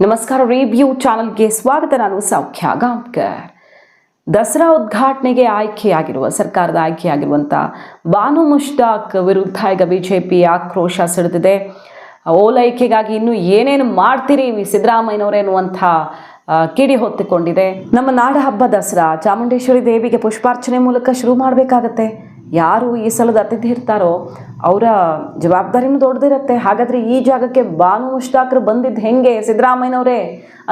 ನಮಸ್ಕಾರ ರಿವ್ಯೂ ಚಾನಲ್ಗೆ ಸ್ವಾಗತ. ನಾನು ಸೌಖ್ಯ ಗಾಂವ್ಕರ್ ದಸರಾ ಉದ್ಘಾಟನೆಗೆ ಆಯ್ಕೆಯಾಗಿರುವ, ಸರ್ಕಾರದ ಆಯ್ಕೆಯಾಗಿರುವಂಥ ಬಾನು ಮುಷ್ತಾಕ್ ವಿರುದ್ಧ ಈಗ ಬಿಜೆಪಿ ಆಕ್ರೋಶ ಸಿಡಿದಿದೆ ಓಲೈಕೆಗಾಗಿ ಇನ್ನು ಏನೇನು ಮಾಡ್ತೀರಿ ವಿ. ಸಿದ್ದರಾಮಯ್ಯನವರೇ ಎನ್ನುವಂಥ ಕಿಡಿ ಹೊತ್ತಿಕೊಂಡಿದೆ. ನಮ್ಮ ನಾಡ ಹಬ್ಬ ದಸರಾ, ಚಾಮುಂಡೇಶ್ವರಿ ದೇವಿಗೆ ಪುಷ್ಪಾರ್ಚನೆ ಮೂಲಕ ಶುರು ಮಾಡಬೇಕಾಗತ್ತೆ. ಯಾರು ಈ ಸಲದ ಅತಿಥಿ ಇರ್ತಾರೋ ಅವರ ಜವಾಬ್ದಾರಿನೂ ದೊಡ್ಡದಿರುತ್ತೆ. ಹಾಗಾದರೆ ಈ ಜಾಗಕ್ಕೆ ಬಾನು ಮುಷ್ಟಾಕರು ಬಂದಿದ್ದು ಹೆಂಗೆ ಸಿದ್ದರಾಮಯ್ಯನವರೇ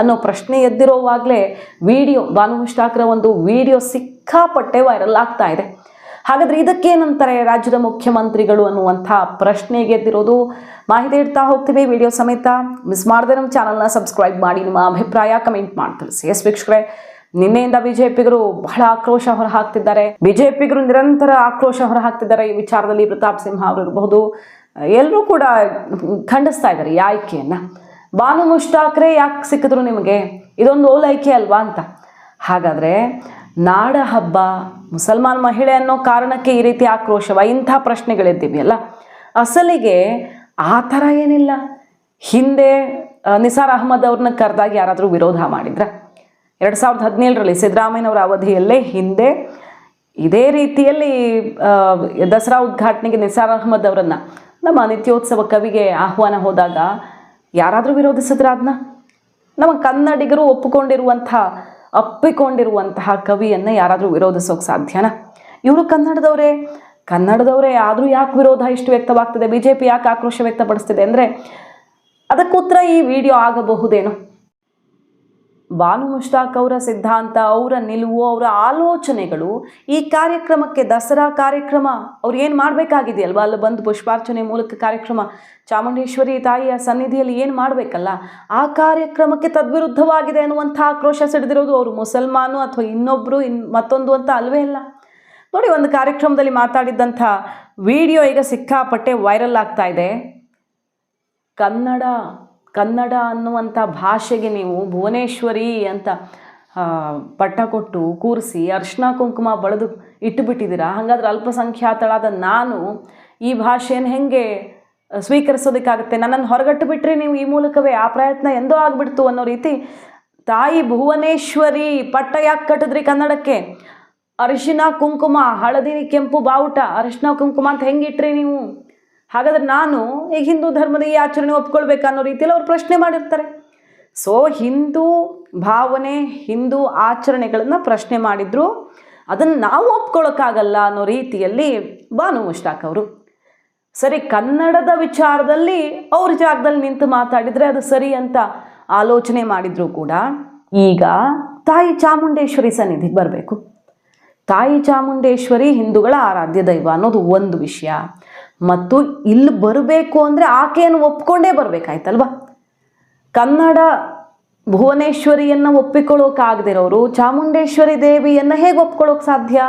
ಅನ್ನೋ ಪ್ರಶ್ನೆ ಎದ್ದಿರೋವಾಗಲೇ ವಿಡಿಯೋ, ಬಾನು ಮುಷ್ಟಾಕರ ಒಂದು ವಿಡಿಯೋ ಸಿಕ್ಕಾಪಟ್ಟೆ ವೈರಲ್ ಆಗ್ತಾ ಇದೆ. ಹಾಗಾದರೆ ಇದಕ್ಕೇನಂತಾರೆ ರಾಜ್ಯದ ಮುಖ್ಯಮಂತ್ರಿಗಳು ಅನ್ನುವಂಥ ಪ್ರಶ್ನೆಗೆ ಎದ್ದಿರೋದು? ಮಾಹಿತಿ ಇಡ್ತಾ ಹೋಗ್ತೀವಿ, ವಿಡಿಯೋ ಸಮೇತ. ಮಿಸ್ ಮಾಡದೆ ನಮ್ಮ ಚಾನಲ್ನ ಸಬ್ಸ್ಕ್ರೈಬ್ ಮಾಡಿ, ನಿಮ್ಮ ಅಭಿಪ್ರಾಯ ಕಮೆಂಟ್ ಮಾಡಿ ತಿಳಿಸಿ ಎಸ್ ವೀಕ್ಷಕರೇ ನಿನ್ನೆಯಿಂದ ಬಿಜೆಪಿಗರು ಬಹಳ ಆಕ್ರೋಶ ಹೊರಹಾಕ್ತಿದ್ದಾರೆ. ಬಿಜೆಪಿಗರು ನಿರಂತರ ಆಕ್ರೋಶ ಹೊರಹಾಕ್ತಿದ್ದಾರೆ ಈ ವಿಚಾರದಲ್ಲಿ ಪ್ರತಾಪ್ ಸಿಂಹ ಅವರು ಇರಬಹುದು. ಎಲ್ಲರೂ ಕೂಡ ಖಂಡಿಸ್ತಾ ಇದ್ದಾರೆ ಈ ಆಯ್ಕೆಯನ್ನು. ಬಾನು ಮುಷ್ಟಾಕ್ರೆ ಯಾಕೆ ಸಿಕ್ಕಿದ್ರು ನಿಮಗೆ? ಇದೊಂದು ಓಲೈಕೆ ಅಲ್ವಾ ಅಂತ. ಹಾಗಾದ್ರೆ ನಾಡ ಹಬ್ಬ, ಮುಸಲ್ಮಾನ್ ಮಹಿಳೆ ಅನ್ನೋ ಕಾರಣಕ್ಕೆ ಈ ರೀತಿ ಆಕ್ರೋಶವ? ಇಂಥ ಪ್ರಶ್ನೆಗಳಿದ್ದೀವಿ ಅಸಲಿಗೆ ಆ ಥರ ಏನಿಲ್ಲ. ಹಿಂದೆ ನಿಸಾರ್ ಅಹಮದ್ ಅವ್ರನ್ನ ಕರೆದಾಗ ಯಾರಾದರೂ ವಿರೋಧ ಮಾಡಿದ್ರ? ಎರಡು ಸಾವಿರದ ಹದಿನೇಳರಲ್ಲಿ ಸಿದ್ದರಾಮಯ್ಯನವರ ಅವಧಿಯಲ್ಲೇ ಹಿಂದೆ ಇದೇ ರೀತಿಯಲ್ಲಿ ದಸರಾ ಉದ್ಘಾಟನೆಗೆ ನಿಸಾರ್ ಅಹಮದ್ ಅವರನ್ನ ನಮ್ಮ ನಿತ್ಯೋತ್ಸವ ಕವಿಗೆ ಆಹ್ವಾನ ಹೋದಾಗ ಯಾರಾದರೂ ವಿರೋಧಿಸಿದ್ರ ಅದನ್ನ ನಮ್ಮ ಕನ್ನಡಿಗರು ಒಪ್ಪಿಕೊಂಡಿರುವಂಥ, ಅಪ್ಪಿಕೊಂಡಿರುವಂತಹ ಕವಿಯನ್ನು ಯಾರಾದರೂ ವಿರೋಧಿಸೋಕೆ ಸಾಧ್ಯನಾ? ಇವರು ಕನ್ನಡದವರೇ ಕನ್ನಡದವರೇ ಆದರೂ ಯಾಕೆ ವಿರೋಧ ಇಷ್ಟು ವ್ಯಕ್ತವಾಗ್ತದೆ? ಬಿ ಯಾಕೆ ಆಕ್ರೋಶ ವ್ಯಕ್ತಪಡಿಸ್ತಿದೆ? ಅಂದರೆ ಅದಕ್ಕೂತ್ರ ಈ ವಿಡಿಯೋ ಆಗಬಹುದೇನೋ? ಬಾನು ಮುಷ್ತಾಕ್ ಅವರ ಸಿದ್ಧಾಂತ, ಅವರ ನಿಲುವು, ಅವರ ಆಲೋಚನೆಗಳು ಈ ಕಾರ್ಯಕ್ರಮಕ್ಕೆ ದಸರಾ ಕಾರ್ಯಕ್ರಮ ಅವ್ರು ಏನು ಮಾಡಬೇಕಾಗಿದೆಯಲ್ವ? ಅಲ್ಲಿ ಬಂದು ಪುಷ್ಪಾರ್ಚನೆ ಮೂಲಕ ಕಾರ್ಯಕ್ರಮ. ಚಾಮುಂಡೇಶ್ವರಿ ತಾಯಿಯ ಸನ್ನಿಧಿಯಲ್ಲಿ ಏನು ಮಾಡಬೇಕಲ್ಲ? ಆ ಕಾರ್ಯಕ್ರಮಕ್ಕೆ ತದ್ವಿರುದ್ಧವಾಗಿದೆ ಅನ್ನುವಂಥ ಆಕ್ರೋಶ ಸಿಡಿದಿರೋದು ಅವರು. ಮುಸಲ್ಮಾನು ಅಥವಾ ಇನ್ನೊಬ್ಬರು ಇನ್ ಮತ್ತೊಂದು ಅಂತ ಅಲ್ವೇ ಇಲ್ಲ. ನೋಡಿ, ಒಂದು ಕಾರ್ಯಕ್ರಮದಲ್ಲಿ ಮಾತಾಡಿದ್ದಂಥ ವಿಡಿಯೋ ಈಗ ಸಿಕ್ಕಾಪಟ್ಟೆ ವೈರಲ್ ಆಗ್ತಾ ಇದೆ. ಕನ್ನಡ ಕನ್ನಡ ಅನ್ನುವಂಥ ಭಾಷೆಗೆ ನೀವು ಭುವನೇಶ್ವರಿ ಅಂತ ಪಟ್ಟ ಕೊಟ್ಟು ಕೂರಿಸಿ ಅರ್ಶಿನ ಕುಂಕುಮ ಬಳದು ಇಟ್ಟುಬಿಟ್ಟಿದ್ದೀರಾ? ಹಾಗಾದ್ರೆ ಅಲ್ಪಸಂಖ್ಯಾತಳಾದ ನಾನು ಈ ಭಾಷೆಯನ್ನು ಹೆಂಗೆ ಸ್ವೀಕರಿಸೋದಕ್ಕಾಗುತ್ತೆ? ನನ್ನನ್ನು ಹೊರಗಟ್ಟು ಬಿಟ್ಟರೆ ನೀವು ಈ ಮೂಲಕವೇ ಆ ಪ್ರಯತ್ನ ಎಂದೋ ಆಗಿಬಿಡ್ತು ಅನ್ನೋ ರೀತಿ ತಾಯಿ ಭುವನೇಶ್ವರಿ ಪಟ್ಟ ಯಾಕೆ ಕಟ್ಟಿದ್ರಿ ಕನ್ನಡಕ್ಕೆ. ಅರಿಶಿನ ಕುಂಕುಮ, ಹಳದಿ ಕೆಂಪು ಬಾವುಟ, ಅರಿಶಿನ ಕುಂಕುಮ ಅಂತ ಹೆಂಗಿಟ್ರಿ ನೀವು? ಹಾಗಾದ್ರೆ ನಾನು ಈಗ ಹಿಂದೂ ಧರ್ಮದ ಈ ಆಚರಣೆ ಒಪ್ಕೊಳ್ಬೇಕು ಅನ್ನೋ ರೀತಿಯಲ್ಲಿ ಅವ್ರು ಪ್ರಶ್ನೆ ಮಾಡಿರ್ತಾರೆ. ಸೊ ಹಿಂದೂ ಭಾವನೆ, ಹಿಂದೂ ಆಚರಣೆಗಳನ್ನು ಪ್ರಶ್ನೆ ಮಾಡಿದ್ರು. ಅದನ್ನು ನಾವು ಒಪ್ಕೊಳ್ಳೋಕ್ಕಾಗಲ್ಲ ಅನ್ನೋ ರೀತಿಯಲ್ಲಿ ಬಾನು ಮುಷ್ತಾಕ್ ಅವರು. ಸರಿ, ಕನ್ನಡದ ವಿಚಾರದಲ್ಲಿ ಅವ್ರ ಜಾಗದಲ್ಲಿ ನಿಂತು ಮಾತಾಡಿದರೆ ಅದು ಸರಿ ಅಂತ ಆಲೋಚನೆ ಮಾಡಿದರೂ ಕೂಡ ಈಗ ತಾಯಿ ಚಾಮುಂಡೇಶ್ವರಿ ಸನ್ನಿಧಿಗೆ ಬರಬೇಕು. ತಾಯಿ ಚಾಮುಂಡೇಶ್ವರಿ ಹಿಂದೂಗಳ ಆರಾಧ್ಯ ದೈವ ಅನ್ನೋದು ಒಂದು ವಿಷಯ. ಮತ್ತು ಇಲ್ಲಿ ಬರಬೇಕು ಅಂದರೆ ಆಕೆಯನ್ನು ಒಪ್ಕೊಂಡೇ ಬರಬೇಕಾಯ್ತಲ್ವಾ? ಕನ್ನಡ ಭುವನೇಶ್ವರಿಯನ್ನು ಒಪ್ಪಿಕೊಳ್ಳೋಕ್ಕಾಗದಿರೋರು ಚಾಮುಂಡೇಶ್ವರಿ ದೇವಿಯನ್ನು ಹೇಗೆ ಒಪ್ಕೊಳ್ಳೋಕೆ ಸಾಧ್ಯ?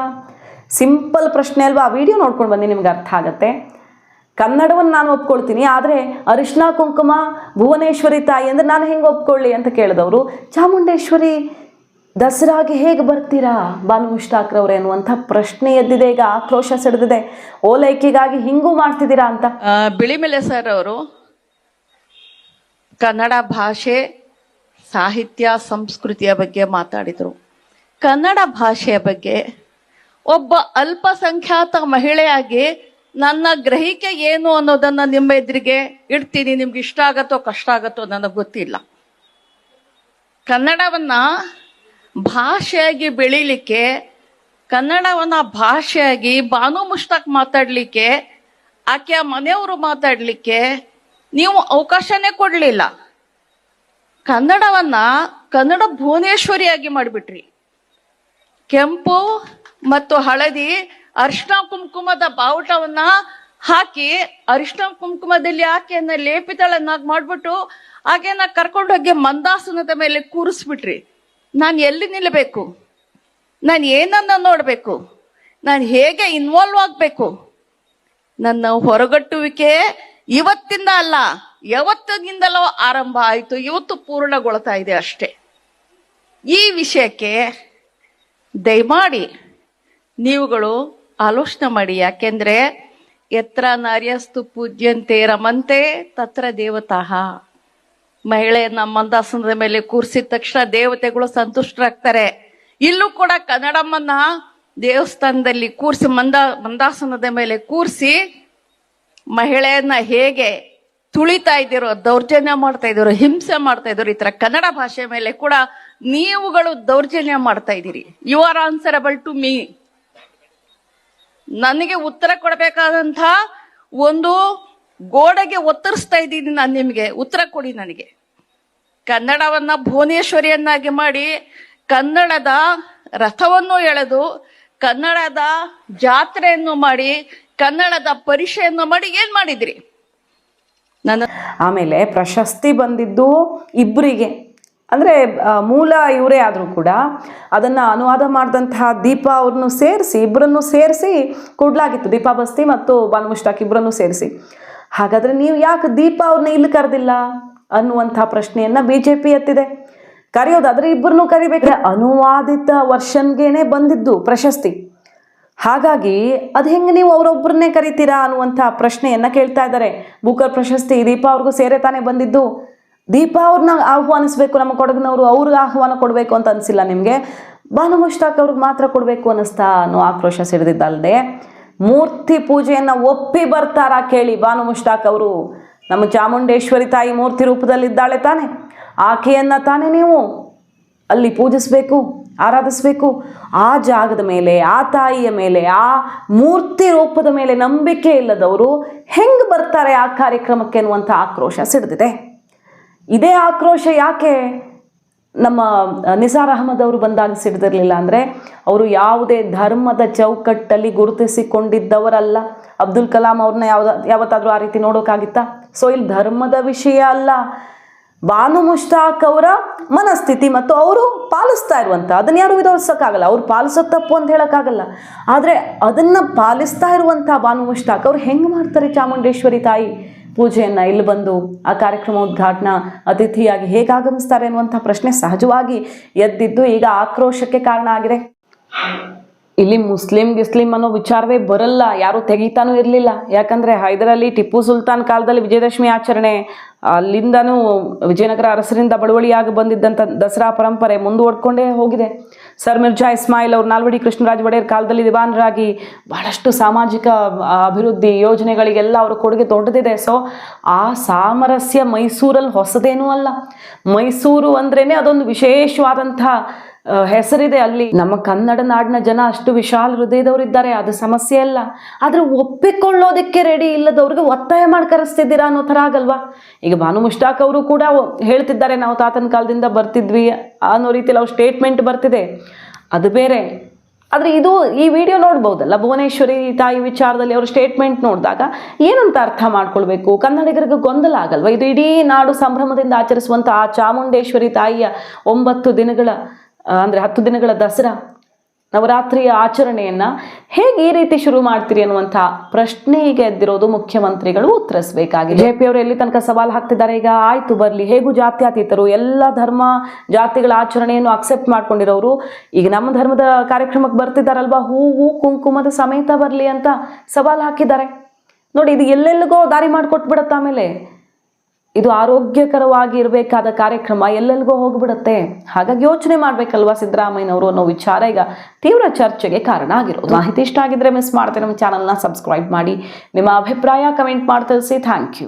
ಸಿಂಪಲ್ ಪ್ರಶ್ನೆ ಅಲ್ವಾ? ಆ ವಿಡಿಯೋ ನೋಡ್ಕೊಂಡು ಬನ್ನಿ, ನಿಮ್ಗೆ ಅರ್ಥ ಆಗುತ್ತೆ. ಕನ್ನಡವನ್ನು ನಾನು ಒಪ್ಕೊಳ್ತೀನಿ, ಆದರೆ ಅರಿಶಿನ ಕುಂಕುಮ, ಭುವನೇಶ್ವರಿ ತಾಯಿ ಅಂದರೆ ನಾನು ಹೆಂಗೆ ಒಪ್ಕೊಳ್ಳಿ ಅಂತ ಕೇಳಿದವರು, ಚಾಮುಂಡೇಶ್ವರಿ ದಸರಾಗೆ ಹೇಗೆ ಬರ್ತೀರಾ? ಬಾನು ಮುಷ್ತಾಕ್ರವ್ರೆ ಅನ್ನುವಂಥ ಪ್ರಶ್ನೆ ಎದ್ದಿದೆ. ಈಗ ಆಕ್ರೋಶ ಸಿಡಿದಿದೆ. ಓಲೈಕೆಗಾಗಿ ಹಿಂಗೂ ಮಾಡ್ತಿದ್ದೀರಾ ಅಂತ? ಬಿಳಿ ಬಿಳಿಮೆಲೆ ಸರ್ ಅವರು, ಕನ್ನಡ ಭಾಷೆ, ಸಾಹಿತ್ಯ, ಸಂಸ್ಕೃತಿಯ ಬಗ್ಗೆ ಮಾತಾಡಿದರು. ಕನ್ನಡ ಭಾಷೆಯ ಬಗ್ಗೆ ಒಬ್ಬ ಅಲ್ಪಸಂಖ್ಯಾತ ಮಹಿಳೆಯಾಗಿ ನನ್ನ ಗ್ರಹಿಕೆ ಏನು ಅನ್ನೋದನ್ನ ನಿಮ್ಮ ಎದುರಿಗೆ ಇಡ್ತೀನಿ. ನಿಮ್ಗೆ ಇಷ್ಟ ಆಗತ್ತೋ ಕಷ್ಟ ಆಗತ್ತೋ ನನಗೆ ಗೊತ್ತಿಲ್ಲ. ಕನ್ನಡವನ್ನ ಭಾಷೆಯಾಗಿ ಬೆಳಿಲಿಕ್ಕೆ, ಕನ್ನಡವನ್ನ ಭಾಷೆಯಾಗಿ ಬಾನು ಮುಷ್ತಾಕ್ ಮಾತಾಡ್ಲಿಕ್ಕೆ, ಆಕೆಯ ಮನೆಯವರು ಮಾತಾಡ್ಲಿಕ್ಕೆ ನೀವು ಅವಕಾಶನೇ ಕೊಡ್ಲಿಲ್ಲ. ಕನ್ನಡವನ್ನ ಕನ್ನಡ ಭುವನೇಶ್ವರಿಯಾಗಿ ಮಾಡಿಬಿಟ್ರಿ. ಕೆಂಪು ಮತ್ತು ಹಳದಿ ಅರಿಶಿನ ಕುಂಕುಮದ ಬಾವುಟವನ್ನ ಹಾಕಿ ಅರಿಶಿನ ಕುಂಕುಮದಲ್ಲಿ ಆಕೆಯನ್ನ ಲೇಪಿತಳನ್ನಾಗಿ ಮಾಡ್ಬಿಟ್ಟು, ಆಕೆಯನ್ನ ಕರ್ಕೊಂಡು ಹೋಗಿ ಮಂದಾಸನದ ಮೇಲೆ ಕೂರಿಸ್ಬಿಟ್ರಿ. ನಾನು ಎಲ್ಲಿ ನಿಲ್ಲಬೇಕು ನಾನು ಏನನ್ನ ನೋಡಬೇಕು? ನಾನು ಹೇಗೆ ಇನ್ವಾಲ್ವ್ ಆಗಬೇಕು? ನನ್ನ ಹೊರಗಟ್ಟುವಿಕೆ ಇವತ್ತಿಂದ ಅಲ್ಲ ಯಾವತ್ತಿನಿಂದಲೋ ಆರಂಭ ಆಯಿತು, ಇವತ್ತು ಪೂರ್ಣಗೊಳ್ತಾ ಇದೆ ಅಷ್ಟೇ. ಈ ವಿಷಯಕ್ಕೆ ದಯಮಾಡಿ ನೀವುಗಳು ಆಲೋಚನೆ ಮಾಡಿ, ಯಾಕೆಂದ್ರೆ ಎತ್ರ ನಾರ್ಯಸ್ತು ಪೂಜ್ಯಂತೆ ರಮಂತೆ ತತ್ರ ದೇವತಃ ಮಹಿಳೆಯನ್ನ ಮಂದಾಸನದ ಮೇಲೆ ಕೂರಿಸಿದ ತಕ್ಷಣ ದೇವತೆಗಳು ಸಂತುಷ್ಟರಾಗ್ತಾರೆ. ಇಲ್ಲೂ ಕೂಡ ಕನ್ನಡಮ್ಮನ್ನ ದೇವಸ್ಥಾನದಲ್ಲಿ ಕೂರಿಸಿ, ಮಂದ, ಮಂದಾಸನದ ಮೇಲೆ ಕೂರಿಸಿ ಮಹಿಳೆಯನ್ನ ಹೇಗೆ ತುಳಿತಾ ಇದ್ದೀರೋ, ದೌರ್ಜನ್ಯ ಮಾಡ್ತಾ ಇದ್ದೀರೋ, ಹಿಂಸೆ ಮಾಡ್ತಾ ಇದ್ದೀರೋ, ಈ ತರ ಕನ್ನಡ ಭಾಷೆ ಮೇಲೆ ಕೂಡ ನೀವುಗಳು ದೌರ್ಜನ್ಯ ಮಾಡ್ತಾ ಇದ್ದೀರಿ. You are answerable to me ನನಗೆ ಉತ್ತರ ಕೊಡಬೇಕಾದಂತ ಒಂದು ಗೋಡೆಗೆ ಒತ್ತರಿಸ್ತಾ ಇದ್ದೀನಿ ನಾನು ನಿಮಗೆ. ಉತ್ತರ ಕೊಡಿ ನನಗೆ. ಕನ್ನಡವನ್ನ ಭುವನೇಶ್ವರಿಯನ್ನಾಗಿ ಮಾಡಿ ಕನ್ನಡದ ರಥವನ್ನು ಎಳೆದು ಕನ್ನಡದ ಜಾತ್ರೆಯನ್ನು ಮಾಡಿ ಕನ್ನಡದ ಪರಿಷೆಯನ್ನು ಮಾಡಿ ಏನ್ ಮಾಡಿದ್ರಿ? ನನ್ನ ಆಮೇಲೆ ಪ್ರಶಸ್ತಿ ಬಂದಿದ್ದು ಇಬ್ಬರಿಗೆ ಅಂದ್ರೆ ಮೂಲ ಇವರೇ ಆದರೂ ಕೂಡ ಅದನ್ನ ಅನುವಾದ ಮಾಡಿದಂತಹ ದೀಪಾ ಅವ್ರನ್ನು ಸೇರಿಸಿ ಇಬ್ಬರನ್ನು ಸೇರಿಸಿ ಕೊಡ್ಲಾಗಿತ್ತು. ದೀಪಾ ಬಸ್ತಿ ಮತ್ತು ಬಾನು ಇಬ್ಬರನ್ನು ಸೇರಿಸಿ. ಹಾಗಾದರೆ ನೀವು ಯಾಕೆ ದೀಪ ಅವ್ರನ್ನ ಇಲ್ಲಿ ಕರೆದಿಲ್ಲ ಅನ್ನುವಂಥ ಪ್ರಶ್ನೆಯನ್ನು ಬಿ ಜೆ ಪಿ ಎತ್ತಿದೆ. ಕರೆಯೋದಾದ್ರೆ ಇಬ್ಬರನ್ನೂ ಕರಿಬೇಕ್ರೆ ಅನುವಾದಿತ ವರ್ಷನ್ಗೇನೆ ಬಂದಿದ್ದು ಪ್ರಶಸ್ತಿ. ಹಾಗಾಗಿ ಅದು ಹೆಂಗೆ ನೀವು ಅವರೊಬ್ಬರನ್ನೇ ಕರಿತೀರಾ ಅನ್ನುವಂಥ ಪ್ರಶ್ನೆಯನ್ನ ಕೇಳ್ತಾ ಇದ್ದಾರೆ. ಬುಕರ್ ಪ್ರಶಸ್ತಿ ದೀಪಾ ಅವ್ರಿಗೂ ಸೇರೆ ತಾನೇ ಬಂದಿದ್ದು. ದೀಪಾ ಅವ್ರನ್ನ ಆಹ್ವಾನಿಸ್ಬೇಕು, ನಮ್ಮ ಕೊಡಗಿನವರು ಅವ್ರಿಗೆ ಆಹ್ವಾನ ಕೊಡಬೇಕು ಅಂತ ಅನಿಸಿಲ್ಲ ನಿಮಗೆ. ಬಾನು ಮುಷ್ತಾಕ್ ಅವ್ರಿಗೆ ಮಾತ್ರ ಕೊಡಬೇಕು ಅನ್ನಿಸ್ತಾ ಅನ್ನೋ ಆಕ್ರೋಶ ಸಿಡಿದಿದ್ದಲ್ಲದೆ ಮೂರ್ತಿ ಪೂಜೆಯನ್ನು ಒಪ್ಪಿ ಬರ್ತಾರಾ ಕೇಳಿ ಭಾನು ಮುಷ್ತಾಕ್ ಅವರು. ನಮ್ಮ ಚಾಮುಂಡೇಶ್ವರಿ ತಾಯಿ ಮೂರ್ತಿ ರೂಪದಲ್ಲಿದ್ದಾಳೆ ತಾನೆ. ಆಕೆಯನ್ನು ತಾನೇ ನೀವು ಅಲ್ಲಿ ಪೂಜಿಸಬೇಕು, ಆರಾಧಿಸಬೇಕು. ಆ ಜಾಗದ ಮೇಲೆ, ಆ ತಾಯಿಯ ಮೇಲೆ, ಆ ಮೂರ್ತಿ ರೂಪದ ಮೇಲೆ ನಂಬಿಕೆ ಇಲ್ಲದವರು ಹೆಂಗೆ ಬರ್ತಾರೆ ಆ ಕಾರ್ಯಕ್ರಮಕ್ಕೆ ಅನ್ನುವಂಥ ಆಕ್ರೋಶ ಸಿಡಿದಿದೆ. ಇದೇ ಆಕ್ರೋಶ ಯಾಕೆ? ನಮ್ಮ ನಿಸಾರ್ ಅಹಮದ್ ಅವರು ಬಂದಾಗ ಸಿಡಿದಿರಲಿಲ್ಲ ಅಂದರೆ ಅವರು ಯಾವುದೇ ಧರ್ಮದ ಚೌಕಟ್ಟಲ್ಲಿ ಗುರುತಿಸಿಕೊಂಡಿದ್ದವರಲ್ಲ. ಅಬ್ದುಲ್ ಕಲಾಂ ಅವ್ರನ್ನ ಯಾವ್ದು, ಯಾವತ್ತಾದರೂ ಆ ರೀತಿ ನೋಡೋಕ್ಕಾಗಿತ್ತಾ ಸೊ ಇಲ್ಲಿ ಧರ್ಮದ ವಿಷಯ ಅಲ್ಲ. ಬಾನು ಮುಷ್ತಾಕ್ ಅವರ ಮನಸ್ಥಿತಿ ಮತ್ತು ಅವರು ಪಾಲಿಸ್ತಾ ಇರುವಂಥ ಅದನ್ನ ಯಾರು ವಿರೋಧಿಸೋಕ್ಕಾಗಲ್ಲ. ಅವ್ರು ಪಾಲಿಸೋ ತಪ್ಪು ಅಂತ ಹೇಳೋಕ್ಕಾಗಲ್ಲ. ಆದರೆ ಅದನ್ನು ಪಾಲಿಸ್ತಾ ಇರುವಂಥ ಬಾನು ಮುಷ್ತಾಕ್ ಅವ್ರು ಹೆಂಗೆ ಮಾಡ್ತಾರೆ ಚಾಮುಂಡೇಶ್ವರಿ ತಾಯಿ? ಪೂಜೆಯನ್ನು ಇಲ್ಲಿ ಬಂದು ಆ ಕಾರ್ಯಕ್ರಮ ಉದ್ಘಾಟನಾ ಅತಿಥಿಯಾಗಿ ಹೇಗೆ ಆಗಮಿಸ್ತಾರೆ ಅನ್ನುವಂಥ ಪ್ರಶ್ನೆ ಸಹಜವಾಗಿ ಎದ್ದಿದ್ದು ಈಗ ಆಕ್ರೋಶಕ್ಕೆ ಕಾರಣ ಆಗಿದೆ. ಇಲ್ಲಿ ಮುಸ್ಲಿಂ ಗಿಸ್ಲಿಂ ಅನ್ನೋ ವಿಚಾರವೇ ಬರಲ್ಲ, ಯಾರು ತೆಗಿತಾನೂ ಇರಲಿಲ್ಲ. ಯಾಕಂದ್ರೆ ಹೈದರಾಲಿ ಟಿಪ್ಪು ಸುಲ್ತಾನ್ ಕಾಲದಲ್ಲಿ ವಿಜಯದಶಮಿ ಆಚರಣೆ, ಅಲ್ಲಿಂದನೂ ವಿಜಯನಗರ ಅರಸರಿಂದ ಬಳುವಳಿಯಾಗಿ ಬಂದಿದ್ದಂಥ ದಸರಾ ಪರಂಪರೆ ಮುಂದುವಡ್ಕೊಂಡೇ ಹೋಗಿದೆ. ಸರ್ ಮಿರ್ಜಾ ಇಸ್ಮಾಯಿಲ್ ಅವರು ನಾಲ್ವಡಿ ಕೃಷ್ಣರಾಜ ಒಡೆಯರ್ ಕಾಲದಲ್ಲಿ ದಿವಾನರಾಗಿ ಬಹಳಷ್ಟು ಸಾಮಾಜಿಕ ಅಭಿವೃದ್ಧಿ ಯೋಜನೆಗಳಿಗೆಲ್ಲ ಅವರ ಕೊಡುಗೆ ದೊಡ್ಡದಿದೆ. ಸೊ ಆ ಸಾಮರಸ್ಯ ಮೈಸೂರಲ್ಲಿ ಹೊಸದೇನೂ ಅಲ್ಲ. ಮೈಸೂರು ಅಂದ್ರೇನೆ ಅದೊಂದು ವಿಶೇಷವಾದಂಥ ಹೆಸರಿದೆ ಅಲ್ಲಿ. ನಮ್ಮ ಕನ್ನಡ ನಾಡಿನ ಜನ ಅಷ್ಟು ವಿಶಾಲ ಹೃದಯದವರಿದ್ದಾರೆ, ಅದು ಸಮಸ್ಯೆ ಅಲ್ಲ. ಆದರೆ ಒಪ್ಪಿಕೊಳ್ಳೋದಕ್ಕೆ ರೆಡಿ ಇಲ್ಲದವ್ರಿಗೆ ಒತ್ತಾಯ ಮಾಡಿ ಕರೆಸ್ತಿದ್ದೀರಾ ಅನ್ನೋ ಥರ ಆಗಲ್ವಾ? ಈಗ ಭಾನು ಮುಷ್ಟಾಕ್ ಅವರು ಕೂಡ ಹೇಳ್ತಿದ್ದಾರೆ, ನಾವು ತಾತನ ಕಾಲದಿಂದ ಬರ್ತಿದ್ವಿ ಅನ್ನೋ ರೀತಿಯಲ್ಲಿ ಅವ್ರ ಸ್ಟೇಟ್ಮೆಂಟ್ ಬರ್ತಿದೆ. ಅದು ಬೇರೆ. ಆದರೆ ಇದು ಈ ವಿಡಿಯೋ ನೋಡ್ಬೋದಲ್ಲ ಭುವನೇಶ್ವರಿ ತಾಯಿ ವಿಚಾರದಲ್ಲಿ ಅವರು ಸ್ಟೇಟ್ಮೆಂಟ್ ನೋಡಿದಾಗ ಏನಂತ ಅರ್ಥ ಮಾಡ್ಕೊಳ್ಬೇಕು? ಕನ್ನಡಿಗರಿಗೆ ಗೊಂದಲ ಆಗಲ್ವಾ? ಇದು ಇಡೀ ನಾಡು ಸಂಭ್ರಮದಿಂದ ಆಚರಿಸುವಂಥ ಆ ಚಾಮುಂಡೇಶ್ವರಿ ತಾಯಿಯ ಒಂಬತ್ತು ದಿನಗಳ ಅಂದ್ರೆ ಹತ್ತು ದಿನಗಳ ದಸರಾ, ನವರಾತ್ರಿಯ ಆಚರಣೆಯನ್ನ ಹೇಗೆ ಈ ರೀತಿ ಶುರು ಮಾಡ್ತೀರಿ ಅನ್ನುವಂಥ ಪ್ರಶ್ನೆ ಈಗ ಎದ್ದಿರೋದು ಮುಖ್ಯಮಂತ್ರಿಗಳು ಉತ್ತರಿಸಬೇಕಾಗಿದೆ. ಜೆ ಪಿ ಅವರು ಎಲ್ಲಿ ತನಕ ಸವಾಲು ಹಾಕ್ತಿದ್ದಾರೆ? ಈಗ ಆಯ್ತು ಬರಲಿ. ಹೇಗೂ ಜಾತ್ಯಾತೀತರು, ಎಲ್ಲ ಧರ್ಮ ಜಾತಿಗಳ ಆಚರಣೆಯನ್ನು ಅಕ್ಸೆಪ್ಟ್ ಮಾಡ್ಕೊಂಡಿರೋರು, ಈಗ ನಮ್ಮ ಧರ್ಮದ ಕಾರ್ಯಕ್ರಮಕ್ಕೆ ಬರ್ತಿದ್ದಾರಲ್ವಾ? ಹೂವು ಕುಂಕುಮದ ಸಮೇತ ಬರಲಿ ಅಂತ ಸವಾಲು ಹಾಕಿದ್ದಾರೆ. ನೋಡಿ, ಇದು ಎಲ್ಲೆಲ್ಲಿಗೋ ದಾರಿ ಮಾಡಿಕೊಟ್ಬಿಡತ್ತೆ ಆಮೇಲೆ. ಇದು ಆರೋಗ್ಯಕರವಾಗಿ ಇರಬೇಕಾದ ಕಾರ್ಯಕ್ರಮ ಎಲ್ಲೆಲ್ಲಿಗೋ ಹೋಗ್ಬಿಡುತ್ತೆ. ಹಾಗಾಗಿ ಯೋಚನೆ ಮಾಡ್ಬೇಕಲ್ವಾ ಸಿದ್ದರಾಮಯ್ಯನವರು ಅನ್ನೋ ವಿಚಾರ ಈಗ ತೀವ್ರ ಚರ್ಚೆಗೆ ಕಾರಣ ಆಗಿರೋದು. ಮಾಹಿತಿ ಇಷ್ಟ ಆಗಿದ್ರೆ ಮಿಸ್ ಮಾಡ್ತೇನೆ ನಮ್ಮ ಚಾನಲ್ನ ಸಬ್ಸ್ಕ್ರೈಬ್ ಮಾಡಿ. ನಿಮ್ಮ ಅಭಿಪ್ರಾಯ ಕಮೆಂಟ್ ಮಾಡಿ ತಿಳಿಸಿ ಥ್ಯಾಂಕ್ ಯು